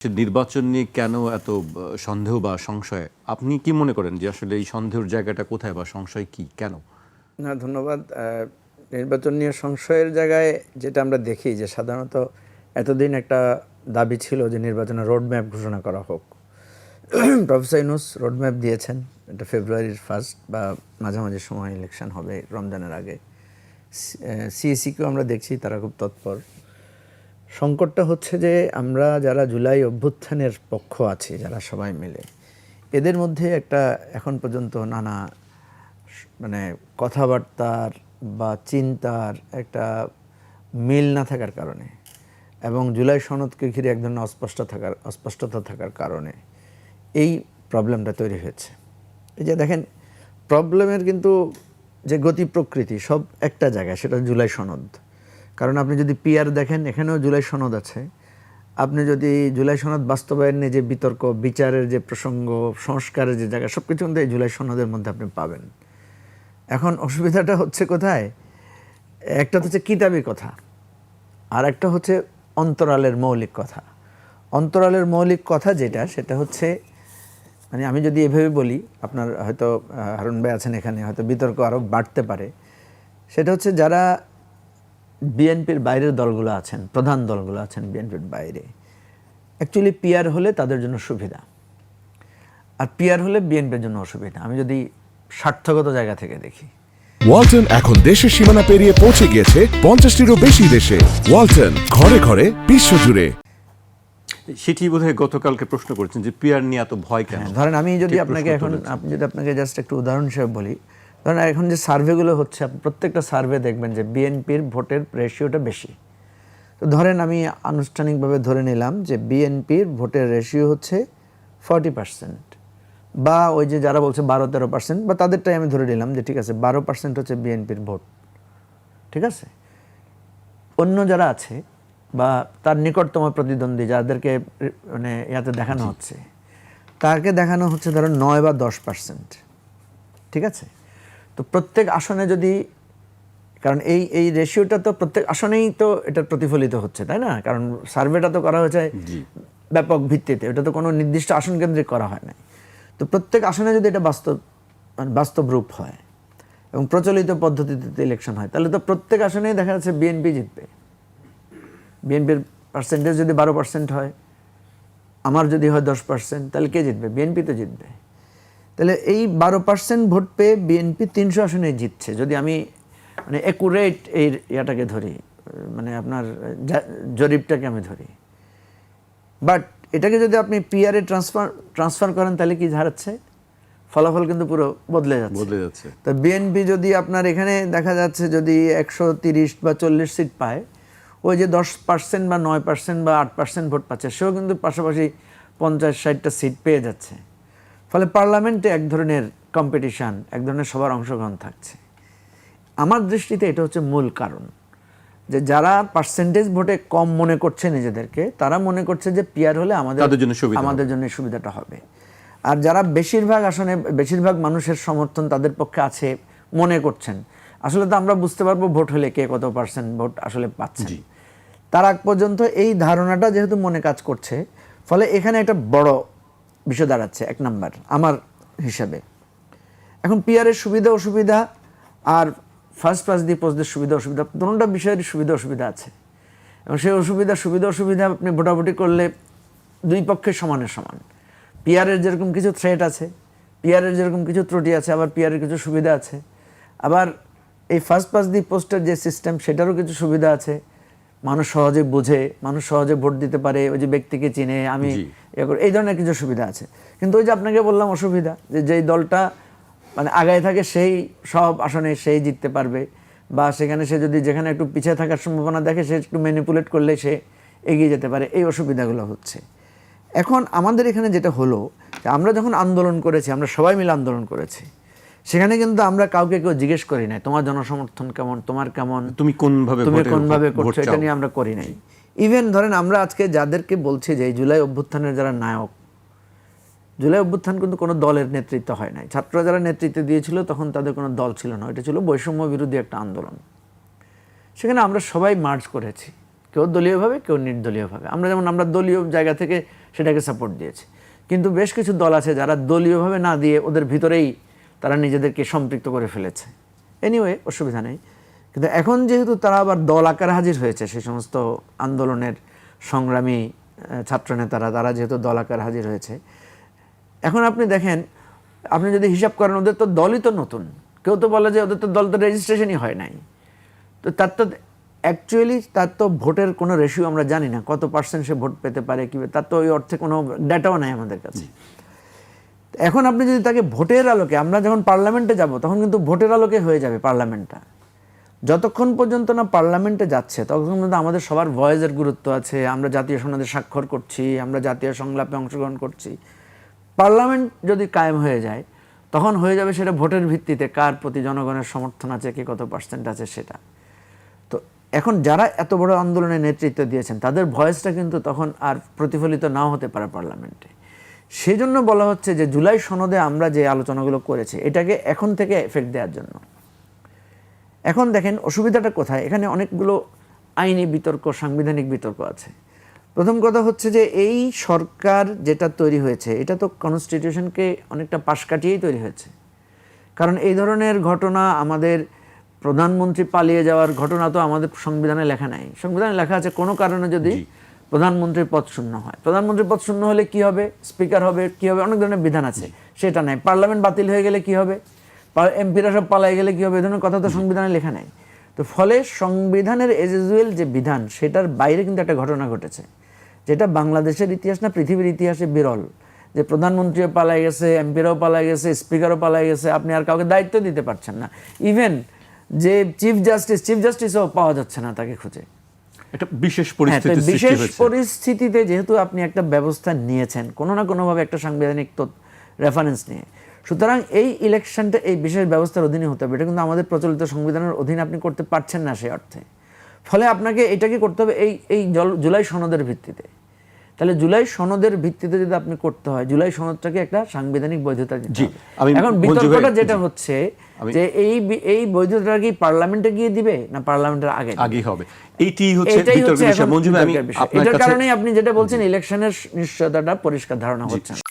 নির্বাচন নিয়ে কেন এত সন্দেহ বা সংশয়? আপনি কি মনে করেন যে আসলে এই সন্দেহের জায়গাটা কোথায় বা সংশয় কি? কেন? না, ধন্যবাদ। নির্বাচন নিয়ে সংশয়ের জায়গায় যেটা আমরা দেখি যে সাধারণত এতদিন একটা দাবি ছিল যে নির্বাচনের রোডম্যাপ ঘোষণা করা হোক। প্রফেসর ইউনুস রোডম্যাপ দিয়েছেন। এটা ফেব্রুয়ারির ফার্স্ট বা মাঝামাঝি সময় ইলেকশন হবে রমজানের আগে। সিএসিকেও আমরা দেখছি, তারা খুব তৎপর। সংকটটা হচ্ছে যে আমরা যারা জুলাই অভ্যুত্থানের পক্ষ আছি, যারা সবাই মিলে, এদের মধ্যে একটা এখন পর্যন্ত নানা মানে কথাবার্তার বা চিন্তার একটা মিল না থাকার কারণে এবং জুলাই সনদকে ঘিরে এক ধরনের অস্পষ্ট থাকার, অস্পষ্টতা থাকার কারণে এই প্রবলেমটা তৈরি হয়েছে। এই যে দেখেন, প্রবলেমের কিন্তু যে গতি প্রকৃতি সব একটা জায়গায়, সেটা জুলাই সনদ। কারণ আপনি যদি পিআর দেখেন, এখানেও জুলাই সনদ আছে। আপনি যদি জুলাই সনদ বাস্তবায়ন যে বিতর্ক, বিচারের যে প্রসঙ্গ, সংস্কারের যে জায়গা সব কিছু কিন্তু এই জুলাই সনদের মধ্যে আপনি পাবেন। এখন অসুবিধাটা হচ্ছে কোথায়? একটা তো হচ্ছে কিতাবি কথা আর একটা হচ্ছে অন্তরালের মৌলিক কথা। অন্তরালের মৌলিক কথা যেটা, সেটা হচ্ছে মানে আমি যদি এভাবে বলি, আপনার হয়তো হারুন ভাই আছেন এখানে, হয়তো বিতর্ক আরও বাড়তে পারে। সেটা হচ্ছে যারা বিএনপির বাইরের দলগুলো আছেন প্রধান দলগুলো আছেন বিএনপির বাইরে। অ্যাকচুয়ালি পিআর হলে তাদের জন্য সুবিধা। আর পিআর হলে বিএনপির জন্য অসুবিধা। আমি যদি স্বার্থগত জায়গা থেকে দেখি। ওয়ালটন এখন দেশের সীমানা পেরিয়ে পৌঁছে গিয়েছে পঞ্চাশটিরও বেশি দেশে। ওয়ালটন ঘরে ঘরে বিশ্বজুড়ে সেটি বোধহয় গতকালকে প্রশ্ন করেছেন যে পিয়ার নিয়ে এত ভয় কেন? হ্যাঁ, ধরেন আমি যদি আপনাকে এখন আপনি যদি আপনাকে জাস্ট একটু উদাহরণ হিসেবে বলি ধরেন এখন যে সার্ভেগুলো হচ্ছে আপনি প্রত্যেকটা সার্ভে দেখবেন যে বিএনপির ভোটের রেশিওটা বেশি। তো ধরেন আমি আনুষ্ঠানিকভাবে ধরে নিলাম যে বিএনপির ভোটের রেশিও হচ্ছে ফর্টি পার্সেন্ট বা ওই যে যারা বলছে বারো তেরো পার্সেন্ট বা তাদেরটাই আমি ধরে নিলাম যে ঠিক আছে বারো পার্সেন্ট হচ্ছে বিএনপির ভোট। ঠিক আছে? অন্য যারা আছে বা তার নিকটতম প্রতিদ্বন্দ্বী যাদেরকে মানে ইয়াতে দেখানো হচ্ছে তাকে দেখানো হচ্ছে ধরো নয় বা দশ পার্সেন্ট ঠিক আছে? তো প্রত্যেক আসনে যদি কারণ এই এই রেশিওটা তো প্রত্যেক আসনেই তো এটা প্রতিফলিত হচ্ছে তাই না? কারণ সার্ভেটা তো করা হয়েছে ব্যাপক ভিত্তিতে এটা তো কোনো নির্দিষ্ট আসন কেন্দ্রিক করা হয় না তো প্রত্যেক আসনে যদি এটা বাস্তব মানে বাস্তব রূপ হয় এবং প্রচলিত পদ্ধতিতে ইলেকশন হয় তাহলে তো প্রত্যেক আসনেই দেখা যাচ্ছে বিএনপি জিতবে। বিএনপির পার্সেন্টেজ যদি বারো পার্সেন্ট হয় আমার যদি হয় দশ পার্সেন্ট তাহলে কে জিতবে? বিএনপি তো জিতবে। তাহলে এই বারো পার্সেন্ট ভোট পেয়ে বিএনপি তিনশো আসনে জিতছে। যদি আমি মানে একুরেট এই ইয়াটাকে ধরি মানে আপনার জরিপটাকে আমি ধরি। বাট এটাকে যদি আপনি পিআরে ট্রান্সফার ট্রান্সফার করেন তাহলে কি হারাচ্ছে? ফলাফল কিন্তু পুরো বদলে যাচ্ছে। বদলে যাচ্ছে। তো বিএনপি যদি আপনার এখানে দেখা যাচ্ছে যদি একশো তিরিশ বা চল্লিশ সিট পায় ওই যে দশ পার্সেন্ট বা নয় পার্সেন্ট বা আট পার্সেন্ট ভোট পাচ্ছে সেও কিন্তু পাশাপাশি পঞ্চাশ ষাটটা সিট পেয়ে যাচ্ছে। ফলে পার্লামেন্টে এক ধরনের কম্পিটিশান এক ধরনের সবার অংশগ্রহণ থাকছে। আমার দৃষ্টিতে এটা হচ্ছে মূল কারণ যে যারা পার্সেন্টেজ ভোটে কম মনে করছে নিজেদেরকে তারা মনে করছে যে পিয়ার হলে আমাদের। আমাদের জন্য সুবিধাটা হবে। আর যারা বেশিরভাগ আসনে বেশিরভাগ মানুষের সমর্থন তাদের পক্ষে আছে মনে করছেন আসলে তো আমরা বুঝতে পারব ভোট হলে কে কত পার্সেন্ট ভোট আসলে পাচ্ছেন তার আগ পর্যন্ত এই ধারণাটা যেহেতু মনে কাজ করছে ফলে এখানে একটা বড় বিষয় দাঁড়াচ্ছে, এক নাম্বার, আমার হিসাবে। এখন পিয়ারের সুবিধা, অসুবিধা আর ফার্স্ট পাস দিয়ে পোস্টদের সুবিধা, অসুবিধা দুটা বিষয়ের সুবিধা, অসুবিধা আছে। এবং সেই অসুবিধা, সুবিধা, অসুবিধা আপনি ভোটাভুটি করলে দুই পক্ষের সমানের সমান। পিয়ারের যেরকম কিছু থ্রেট আছে পিয়ারের যেরকম কিছু ত্রুটি আছে, আবার পিয়ারের কিছু সুবিধা আছে। আবার এই ফার্স্ট পাস দি পোস্টের যে সিস্টেম সেটারও কিছু সুবিধা আছে। মানুষ সহজে বোঝে মানুষ সহজে ভোট দিতে পারে ওই যে ব্যক্তিকে চিনে আমি এই ধরনের কিছু সুবিধা আছে। কিন্তু ওই যে আপনাকে বললাম অসুবিধা যে যেই দলটা মানে আগায় থাকে সেই সব আসনে সেই জিততে পারবে বা সেখানে সে যদি যেখানে একটু পিছিয়ে থাকার সম্ভাবনা দেখে সে একটু ম্যানিপুলেট করলে সে এগিয়ে যেতে পারে এই অসুবিধাগুলো হচ্ছে। এখন আমাদের এখানে যেটা হলো যে আমরা যখন আন্দোলন করেছি আমরা সবাই মিলে আন্দোলন করেছি। সেখানে কিন্তু আমরা কাউকে কেউ জিজ্ঞেস করি নাই তোমার জনসমর্থন কেমন? তোমার কেমন? তুমি কোনভাবে তুমি কোনভাবে করছ? এটা নিয়ে আমরা করি নাই। ইভেন ধরেন আমরা আজকে যাদেরকে বলছি যে জুলাই অভ্যুত্থানের যারা নায়ক জুলাই অভ্যুত্থান কিন্তু কোনো দলের নেতৃত্ব হয় নাই। ছাত্ররা যারা নেতৃত্ব দিয়েছিল তখন তাদের কোনো দল ছিল না। এটা ছিল বৈষম্য বিরোধী একটা আন্দোলন। সেখানে আমরা সবাই মার্চ করেছি। কেউ দলীয়ভাবে কেউ নির্দলীয়ভাবে। আমরা যেমন আমরা দলীয় জায়গা থেকে সেটাকে সাপোর্ট দিয়েছি। কিন্তু বেশ কিছু দল আছে যারা দলীয়ভাবে না দিয়ে ওদের ভিতরেই তারা নিজেদেরকে সম্পৃক্ত করে ফেলেছে। এনিওয়ে অসুবিধা নেই। কিন্তু এখন যেহেতু তারা আবার দল আকারে হাজির হয়েছে, সেই সমস্ত আন্দোলনের সংগ্রামী ছাত্রনেতারা, তারা যেহেতু দল আকারে হাজির হয়েছে, এখন আপনি দেখেন, আপনি যদি হিসাব করেন, ওদের তো দলই তো নতুন। কেউ তো বলে যে ওদের তো দল তো রেজিস্ট্রেশনই হয় নাই। তো তার তো অ্যাকচুয়ালি তার তো ভোটের কোনো রেশিও আমরা জানি না, কত পার্সেন্ট সে ভোট পেতে পারে, কি তার তো ওই অর্থে কোনো ডাটাও নাই আমাদের কাছে। এখন আপনি যদি তাকে ভোটের আলোকে, আমরা যখন পার্লামেন্টে যাব, তখন কিন্তু ভোটের আলোকে হয়ে যাবে পার্লামেন্টটা। যতক্ষণ পর্যন্ত না পার্লামেন্টে যাচ্ছে, ততক্ষণ পর্যন্ত আমাদের সবার ভয়েসের গুরুত্ব আছে, আমরা জাতীয় সনদে স্বাক্ষর করছি, আমরা জাতীয় সংলাপে অংশগ্রহণ করছি। পার্লামেন্ট যদি কায়েম হয়ে যায়, তখন হয়ে যাবে সেটা ভোটের ভিত্তিতে কার প্রতি জনগণের সমর্থন আছে, কে কত পার্সেন্ট আছে সেটা। তো এখন যারা এত বড় আন্দোলনের নেতৃত্ব দিয়েছেন, তাদের ভয়েসটা কিন্তু তখন আর প্রতিফলিত নাও হতে পারে পার্লামেন্টে। সেই জন্য বলা হচ্ছে যে জুলাই সনদে আমরা যে আলোচনাগুলো করেছি, এটাকে এখন থেকে এফেক্ট দেওয়ার জন্য। এখন দেখেন, অসুবিধাটা কোথায়? এখানে অনেকগুলো আইনি বিতর্ক, সাংবিধানিক বিতর্ক আছে। প্রথম কথা হচ্ছে যে এই সরকার যেটা তৈরি হয়েছে, এটা তো কনস্টিটিউশনকে অনেকটা পাশ কাটিয়েই তৈরি হয়েছে। কারণ এই ধরনের ঘটনা আমাদের প্রধানমন্ত্রী পালিয়ে যাওয়ার ঘটনা তো আমাদের সংবিধানে লেখা নাই। সংবিধানে লেখা আছে কোনো কারণে যদি প্রধানমন্ত্রীর পদ শূন্য হয়। প্রধানমন্ত্রীর পদ শূন্য হলে কি হবে? স্পিকার হবে, কি হবে? অনেক ধরনের বিধান আছে। সেটা নাই। পার্লামেন্ট বাতিল হয়ে গেলে কি হবে? এমপিরা সব পালাই গেলে কি হবে? এ ধরনের কথা তো সংবিধানে লেখা নাই। তো ফলে সংবিধানের এজ ইউজুয়াল যে বিধান, সেটার বাইরে কিন্তু একটা ঘটনা ঘটেছে। যেটা বাংলাদেশের ইতিহাস না, পৃথিবীর ইতিহাসে বিরল। যে প্রধানমন্ত্রীও পালাই গেছে, এমপিরাও পালাই গেছে, স্পিকারও পালাই গেছে, আপনি আর কাউকে দায়িত্ব দিতে পারছেন না। ইভেন যে চিফ জাস্টিস চিফ জাস্টিসও পাওয়া যাচ্ছে না তাকে খুঁজে। একটা বিশেষ হ্যাঁ, পরিস্থিতি বিশেষ পরিস্থিতিতে যেহেতু আপনি একটা ব্যবস্থা নিয়েছেন কোনো না কোনোভাবে একটা সাংবিধানিক রেফারেন্স নিয়ে। সুতরাং এই ইলেকশনটা এই বিশেষ ব্যবস্থার অধীনে হতে হবে। এটা কিন্তু আমাদের প্রচলিত সংবিধানের অধীনে আপনি করতে পারছেন না সেই অর্থে। ফলে আপনাকে এটাকে করতে হবে এই এই জুলাই সনদের ভিত্তিতে। তাহলে জুলাই সনদের ভিত্তিতে যদি আপনি করতে হয় জুলাই সনদটাকে একটা সাংবিধানিক বৈধতা দিতে এখন বিতর্কটা যেটা হচ্ছে যে এই এই বৈধতাটা কি পার্লামেন্টে গিয়ে দিবে না পার্লামেন্টের আগে আগে হবে। এইটি হচ্ছে বিতর্কের হচ্ছে বিষয়। মঞ্জুমা আমি। আপনার এটার কাছে কারণেই আপনি যেটা বলছেন ইলেকশনের নিশ্চয়তাটা পরিষ্কার ধারণা হচ্ছে না।